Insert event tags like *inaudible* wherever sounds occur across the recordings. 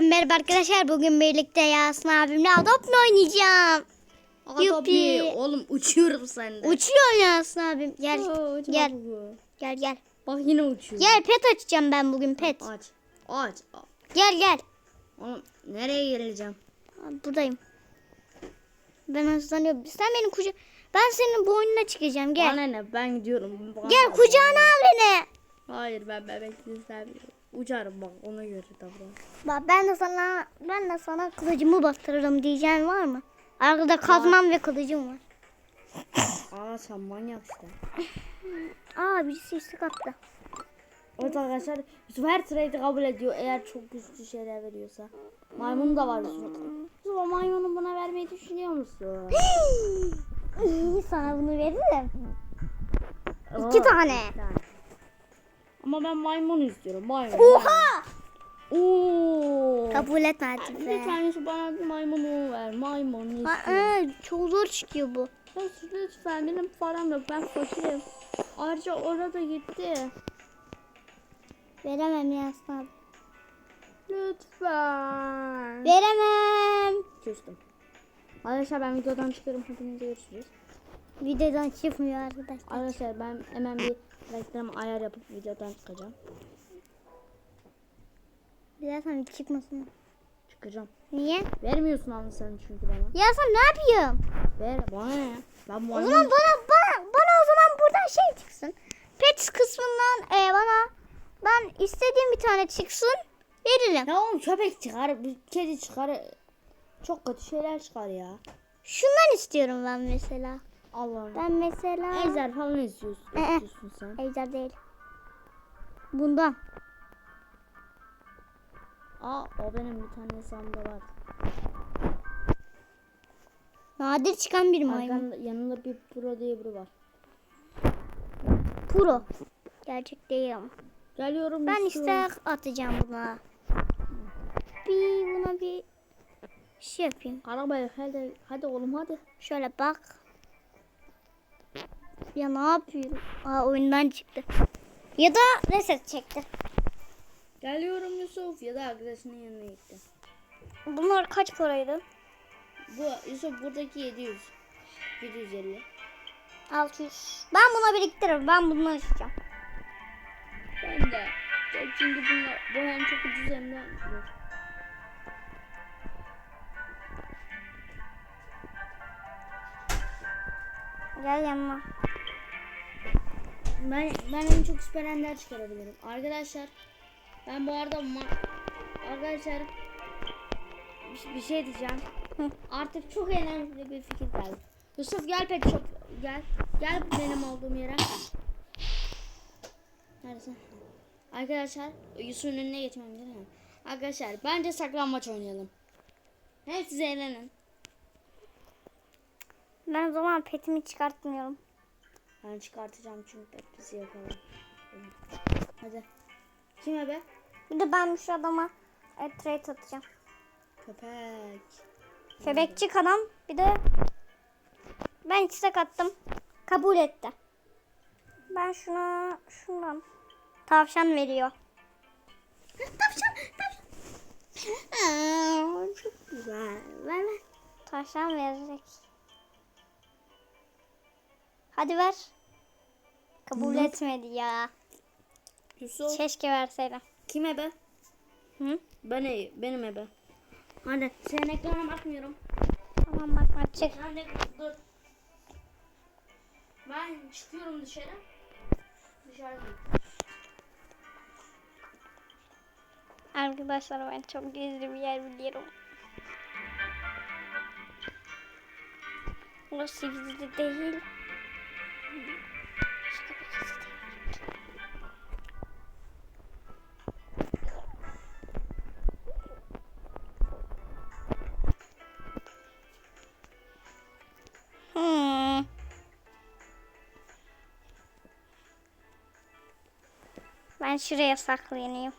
Merhaba arkadaşlar bugün birlikte Yasin abimle Adopt mu oynayacağım? Yuppie. Oğlum uçuyorum sende. Uçuyor Yasin abim. Gel Aa, gel bu. gel gel. Bak yine uçuyor. Gel pet açacağım ben bugün pet. Aç. Aç. Gel gel. Oğlum nereye geleceğim? Buradayım. Ben hızlanıyorum. Sen benim kuca... Ben senin boynuna çıkacağım gel. Bana ne ben gidiyorum. Bana Gel kucağına al beni. Hayır ben bebekliği sevmiyorum. Uçarım bak ona göre davran. Bak ben de sana ben de sana kılıcımı bastırırım diyeceğin var mı? Arkada kazmam ve kılıcım var. *laughs* Aa sen manyak işte. *laughs* Aa birisi istek attı. Evet arkadaşlar Yusuf her trade'i kabul ediyor eğer çok güçlü şeyler veriyorsa. Maymun da var Yusuf'un. Yusuf o maymunu buna vermeyi düşünüyor musun? İyi sana bunu veririm. İki tane. iki tane. Ama ben maymun istiyorum. Maymun. Oha! Oo. Kabul etme artık Bir be. tanesi bana bir maymunu ver. Maymun istiyorum. Aa, çok zor çıkıyor bu. Lütfen, lütfen benim param yok. Ben fakirim. Ayrıca orada gitti. Veremem Yasin abi. Lütfen. Veremem. Küstüm. Arkadaşlar ben videodan çıkarım. Hepinize görüşürüz. Videodan çıkmıyor arkadaşlar. Arkadaşlar ben hemen bir reklam ayar yapıp videodan çıkacağım. Sana çıkmasın. Çıkacağım. Niye? Vermiyorsun anı sen çünkü bana. Ya sen ne yapıyorsun? Ver bana ya? Ben O maymun. zaman bana bana bana o zaman buradan şey çıksın. Pet kısmından e, bana ben istediğim bir tane çıksın veririm. Ya oğlum köpek çıkar, bir kedi çıkar. Çok kötü şeyler çıkar ya. Şundan istiyorum ben mesela. Allah'ım. Ben mesela Ejder falan istiyorsun, Ee. istiyorsun sen. Ejder değil. Bundan. Aa o benim bir tane hesabımda var. Nadir çıkan bir maymun. Yanında bir pro diye biri var. Pro. Gerçek değil ama. Geliyorum. Ben işte atacağım buna. Bir buna bir şey yapayım. Arabaya hadi, hadi oğlum hadi. Şöyle bak. Ya ne yapıyorum? Aa oyundan çıktı. Ya da reset çekti. Geliyorum Yusuf ya da arkadaşının yanına gitti. Bunlar kaç paraydı? Bu Yusuf buradaki 700. 750. 600. Ben buna biriktiririm. Ben bundan isteyeceğim. Ben de. Çünkü bunlar, bu hem çok ucuz hem de zor. Gel yanıma. Ben, ben en çok süper ender çıkarabilirim. Arkadaşlar ben bu arada arkadaşlar bir, bir şey diyeceğim. *laughs* Artık çok eğlenceli bir fikir geldi. Yusuf gel pet shop gel. Gel benim olduğum yere. Neredesin? Arkadaşlar Yusuf'un önüne geçmem mi? Arkadaşlar bence saklanmaç oynayalım. Hem siz eğlenin. Ben o zaman petimi çıkartmıyorum. Ben çıkartacağım çünkü bizi yapalım. Hadi. Kime be? Bir de ben şu adama e, trade atacağım. Köpek. Köpekçik adam. Bir de ben istek attım. Kabul etti. Ben şuna şundan tavşan veriyor. tavşan, tavşan. Aa, çok güzel. Ver. Tavşan verecek. Hadi ver. Kabul Ne? etmedi ya. Yusuf. Keşke verseydi. Kime be? Hı? Ben benim ebe. Hadi senin ekrana bakmıyorum. Tamam bakma çık. Hadi dur. Ben çıkıyorum dışarı. Dışarıdayım. Arkadaşlar ben çok gizli bir yer biliyorum. Burası gizli değil. Ben şuraya saklanayım.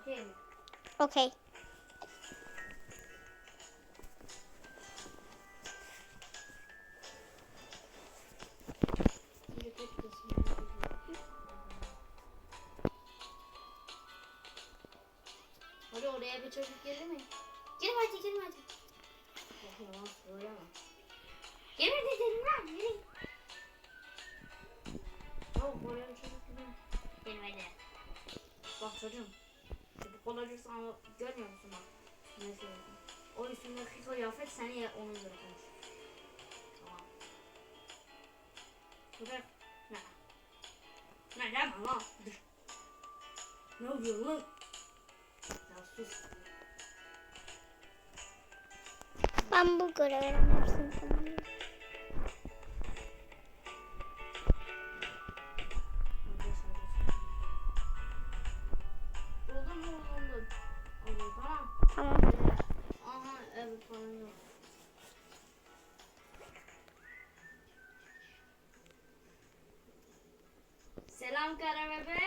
Okey? Okey. Girme hadi girme hadi. Girme dedim lan. Yok oraya bir çocuk girme. Girme hadi. Bak çocuğum. Çocuk olacaksa ama görmüyor musun bak. Ne söyleyeyim. O üstündeki kıyafet seni ya göre konuş. Tamam. Bırak. Ne? Ne yapma lan? Ne oluyor lan? Ya sus. Ben bu görevlerin hepsini. Oldu tamam. Aha. Selam kara bebek.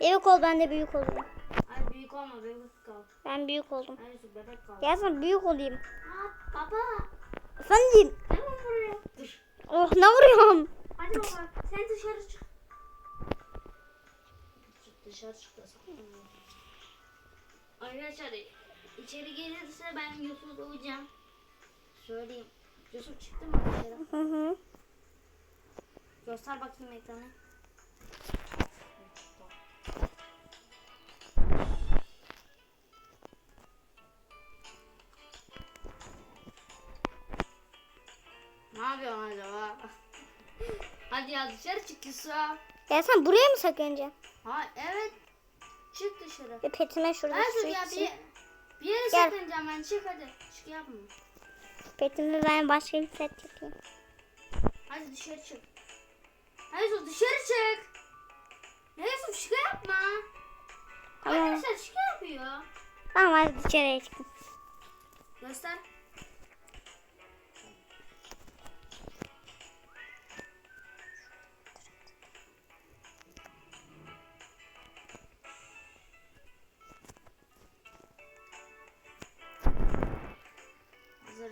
Büyük ol ben de büyük olayım. Ay büyük olma bebek kal. Ben büyük oldum. Ay Yusuf bebek kal. Gel sen büyük olayım. Ha, baba. Efendim. Lan buraya. Dur. Oh ne vuruyorum? Hadi baba sen dışarı çık. Dışarı çık. Arkadaşlar içeri gelirse ben Yusuf'la uyuyacağım. Söyleyeyim. Yusuf çıktı mı dışarı? Hı hı. Göster bakayım ekranı. Hadi ya dışarı çık Yusuf. Ya sen buraya mı sakınacaksın? Ha evet. Çık dışarı. Bir petime şurada Hadi ya bir, bir yere Gel. saklanacağım ben. Çık hadi. Çık yapma. Petimi ben başka bir set yapayım. Hadi dışarı çık. Hadi Yusuf dışarı çık. Ya Yusuf şıka yapma. Tamam. Arkadaşlar şıka yapıyor. Tamam hadi dışarıya çıkın. Göster.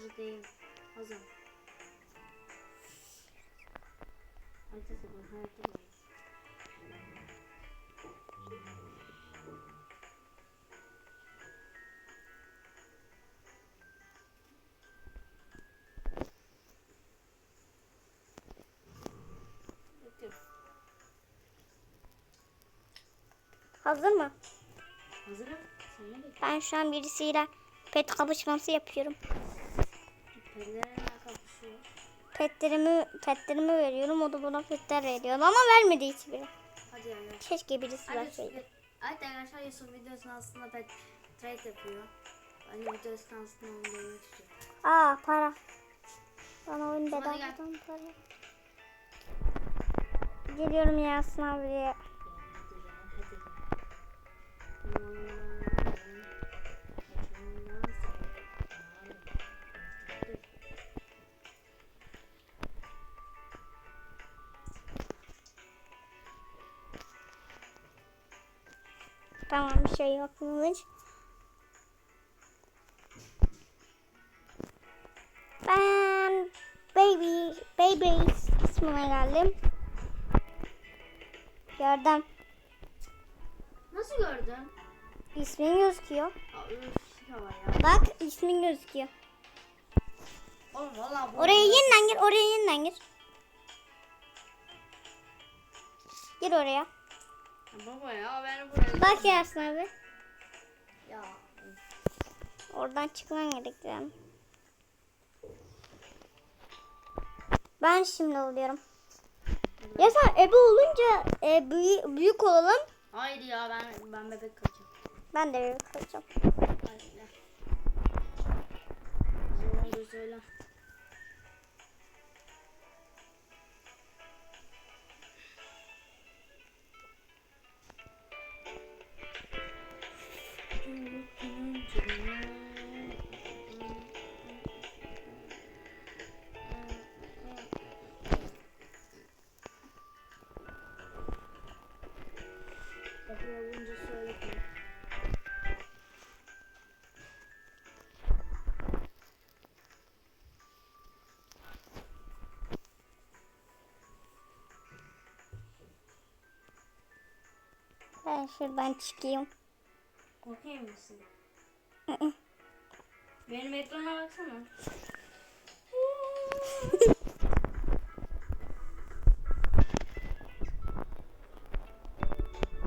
Hadi sabah hareket edin. Bekliyorum. Hazır mı? Hazırım. Ben şu an birisiyle pet kapışması yapıyorum. Petlerimi petlerimi veriyorum. O da bana petler veriyor. Ama vermedi hiçbiri. Hadi yani. Keşke birisi verseydi. Hadi arkadaşlar Yusuf videosunu aslında pet trade yapıyor. Ben de videosunu aslında onu görmek istiyorum. Aa para. Bana oyun bedavadan para. Geliyorum Yasin abiye. Tamam bir şey yok kılıç. Ben baby baby kısmına geldim. Gördüm. Nasıl gördün? İsmin gözüküyor. Bak ismin gözüküyor. Oğlum valla bu. Oraya yeniden gir. Oraya yeniden gir. Gir oraya. Baba ya beni buraya. Bak Yasin abi. Ya. Oradan çıkman gerekiyor. Ben şimdi oluyorum. Ya sen ebe olunca e, büyü- büyük olalım. Hayır ya ben ben bebek kalacağım. Ben de büyük olacağım. Hayır oldu söyle. Ben şuradan çıkayım. Korkuyor musun? Benim ekrana baksana.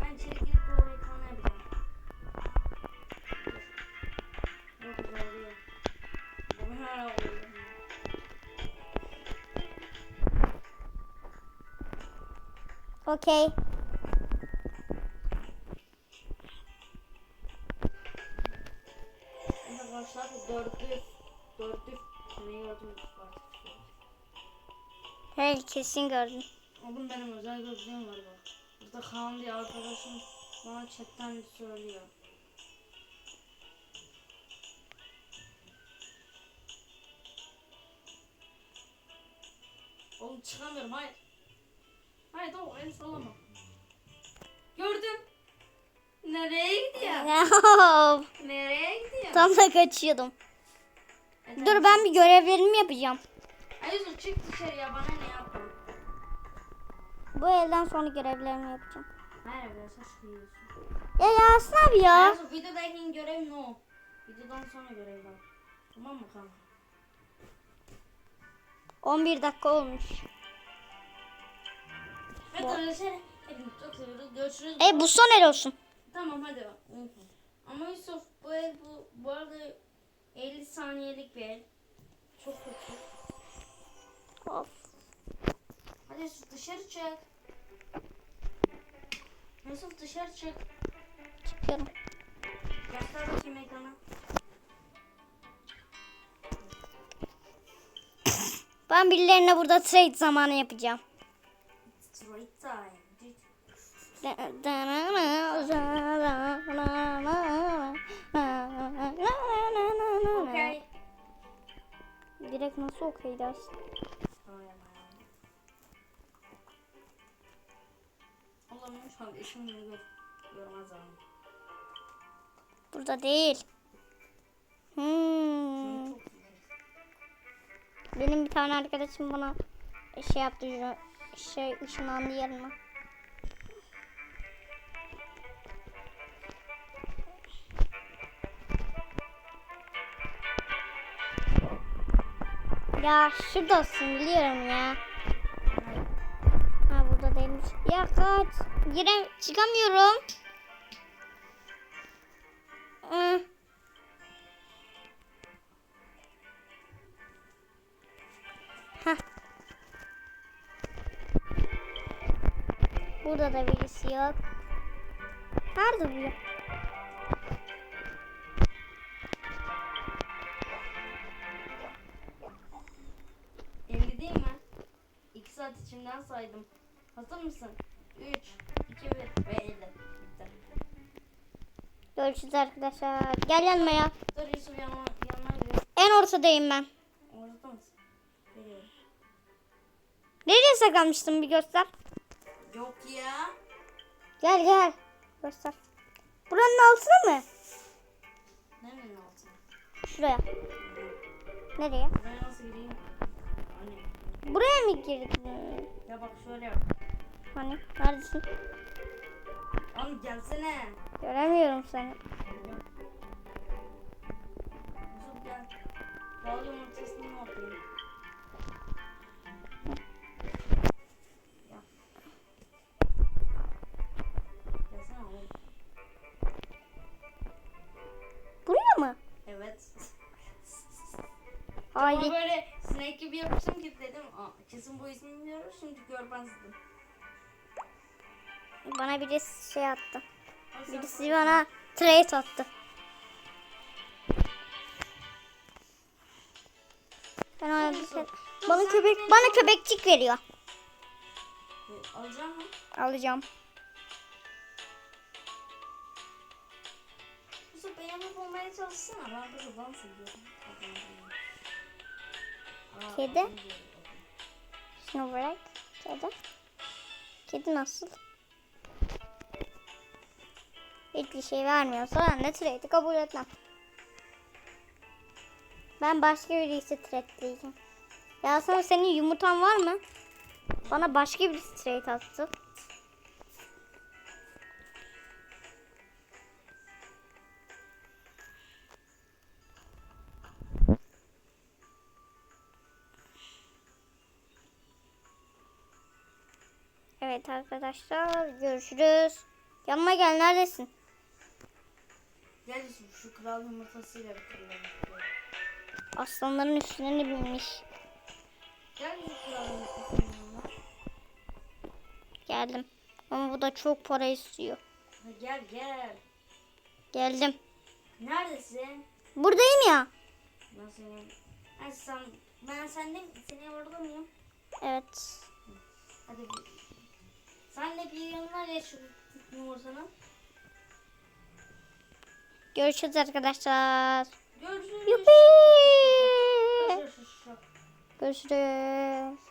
ben girip bu ekrana. Yok oluyor. Oluyor. Okey. Kesin gördüm. Oğlum benim özel gözlüğüm var bak. Burada Kaan diye arkadaşım bana chatten söylüyor. Oğlum çıkamıyorum hayır. Hayır tamam el sallama. Gördüm. Nereye gidiyor? Nereye gidiyor? Tam da kaçıyordum. E, Dur ben bir görevlerimi yapacağım. Ay Yusuf çık dışarıya bana ne yapma. Bu elden sonra görevlerimi yapacağım. Hayır arkadaşlar şuraya Yusuf. Ya Yasin abi ya. Yusuf videodayken görev no. Videodan sonra görev var. Tamam mı kanka? 11 dakika olmuş. Evet arkadaşlar hepinizi çok seviyoruz. Görüşürüz. E bu son el olsun. Tamam hadi. Ama Yusuf bu el bu, bu arada 50 saniyelik bir el. Çok kötü. Of. Hadi Yusuf dışarı çık. Yusuf dışarı çık. Çıkıyorum. Göster bakayım ekrana. Ben birilerine burada trade zamanı yapacağım. Straight time. *laughs* Okay. Direkt nasıl okey dersin? Allah'ım şu an eşim beni gör, görmez abi. Burada değil. Hmm. Benim bir tane arkadaşım bana şey yaptı. Şey ışınlandı yanıma. Ya şuradasın biliyorum ya. Ya kaç. Gire çıkamıyorum. Hah. Burada da birisi yok. Nerede bu ya? Değil mi? 2 saat içinden saydım. Hazır mısın? 3, 2, 1 ve 50. Bitti. Görüşürüz arkadaşlar. Gel yanıma ya. Dur Yusuf yanına, yanına geliyor. En ortadayım ben. Orada mısın? Geliyorum. Nereye saklanmıştın bir göster. Yok ya. Gel gel. Göster. Buranın altına mı? Nerenin altına? Şuraya. Nereye? Buraya nasıl gireyim? Hani. Buraya mı girdin? Ya bak şöyle yap. Hani neredesin? Oğlum gelsene. Göremiyorum seni. Yusuf gel. Bal. Buraya mı? Evet. Hayır. Ama böyle sinek gibi yapmıştım ki dedim. Aa, kesin bu ismi biliyoruz şimdi görmezdim. Bana birisi şey attı. Birisi bana trade attı. Ben ona bir şey... Bana köpek bana köpekçik veriyor. Alacağım mı? Alacağım. Yusuf çalışsana. Ben Kedi? Şunu bırak. Kedi. Kedi nasıl? Hiçbir şey vermiyorsa ben de trade'i kabul etmem. Ben başka birisi trade'leyeceğim. Ya sen senin yumurtan var mı? Bana başka bir trade attı. Evet arkadaşlar görüşürüz. Yanıma gel neredesin? Gel şu kral yumurtasıyla bitirelim. Aslanların üstüne binmiş. Gel Yusuf kral yumurtasının yanına. Geldim. Ama bu da çok para istiyor. Gel gel. Geldim. Neredesin? Buradayım ya. Nasıl? Ha, sen, ben sende seni orada mıyım? Evet. Hadi. Sen de bir yanına geç şu yumurtanın. Görüşürüz arkadaşlar. Görüşürüz. Yuppi. Görüşürüz. Görüşürüz.